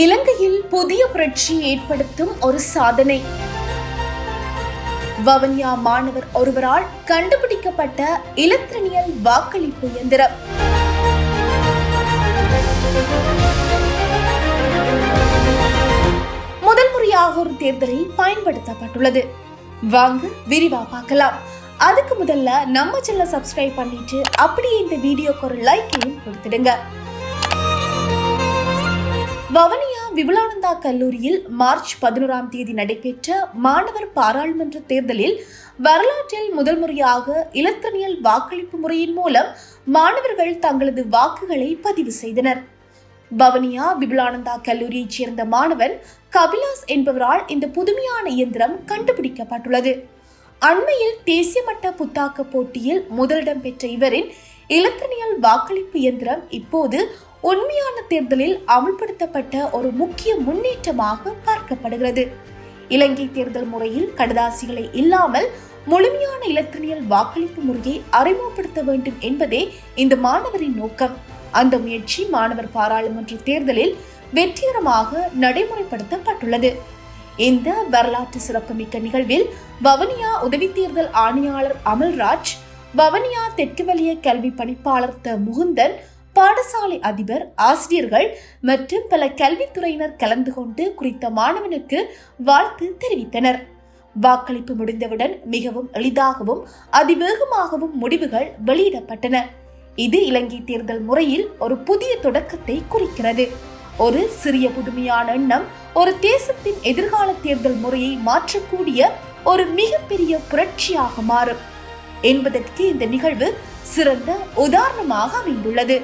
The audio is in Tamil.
இலங்கையில் புதிய புரட்சி ஏற்படுத்தும் ஒரு சாதனை. வவன்யா மாணவர் ஒருவரால் கண்டுபிடிக்கப்பட்ட இலத்திரனியல் வாக்களிப்பு இயந்திரம். முதல் முறையாக ஒரு தேர்தலில் பயன்படுத்தப்பட்டுள்ளது. வாங்க விரிவா பார்க்கலாம். அதுக்கு முதல்ல நம்ம சேனலை சப்ஸ்கிரைப் பண்ணிட்டு அப்படியே இந்த வீடியோக்கு ஒரு லைக்கையும் கொடுத்துடுங்க. வவனியா விபுலானந்தா கல்லூரியில் மார்ச் பதினோராம் தேதி நடைபெற்ற மாணவர் பாராளுமன்ற தேர்தலில் வரலாற்றில் முதல் முறையாக இலத்திரனியல் வாக்களிப்பு முறையின் மூலம் மாணவர்கள் தங்களது வாக்குகளை பதிவு செய்தனர். பவனியா விபுலானந்தா கல்லூரியைச் சேர்ந்த மாணவன் கபிலாஸ் என்பவரால் இந்த புதுமையான இயந்திரம் கண்டுபிடிக்கப்பட்டுள்ளது. அண்மையில் தேசிய மட்ட புத்தாக்க போட்டியில் முதலிடம் பெற்ற இவரின் இலத்திரனியல் வாக்களிப்பு இயந்திரம் இப்போது உண்மையான தேர்தலில் அமுல்படுத்தப்பட்ட ஒரு முக்கிய முன்னேற்றமாக பார்க்கப்படுகிறது. இலங்கை தேர்தல் முறையில் கடதாசிகளை இல்லாமல் முழுமையான இலக்கணியல் வாக்களிப்பு முறையை அறிமுகப்படுத்த வேண்டும் என்பதே இந்த மாணவரின் நோக்கம். அந்த முயற்சி மாணவர் பாராளுமன்ற தேர்தலில் வெற்றிகரமாக நடைமுறைப்படுத்தப்பட்டுள்ளது. இந்த வரலாற்று சிறப்புமிக்க நிகழ்வில் வவனியா உதவி தேர்தல் ஆணையாளர் அமல்ராஜ் வவனியா தெற்கு வலிய கல்வி பணிப்பாளர் த. முகுந்தன் பாடசாலை அதிபர் ஆசிரியர்கள் மற்றும் பல கல்வித்துறையினர் கலந்து கொண்டு குறித்த மாணவனுக்கு வாழ்த்து தெரிவித்தனர். வாக்களிப்பு முடிந்தவுடன் மிகவும் எளிதாகவும் அதிவேகமாகவும் முடிவுகள் வெளியிடப்பட்டன. இது இலங்கை தேர்தல் முறையில் ஒரு புதிய தொடக்கத்தை குறிக்கிறது. ஒரு சிறிய புதுமையான எண்ணம் ஒரு தேசத்தின் எதிர்கால தேர்தல் முறையை மாற்றக்கூடிய ஒரு மிகப்பெரிய புரட்சியாக மாறும். என்பதற்கு இந்த நிகழ்வு சிறந்த உதாரணமாக அமைந்துள்ளது.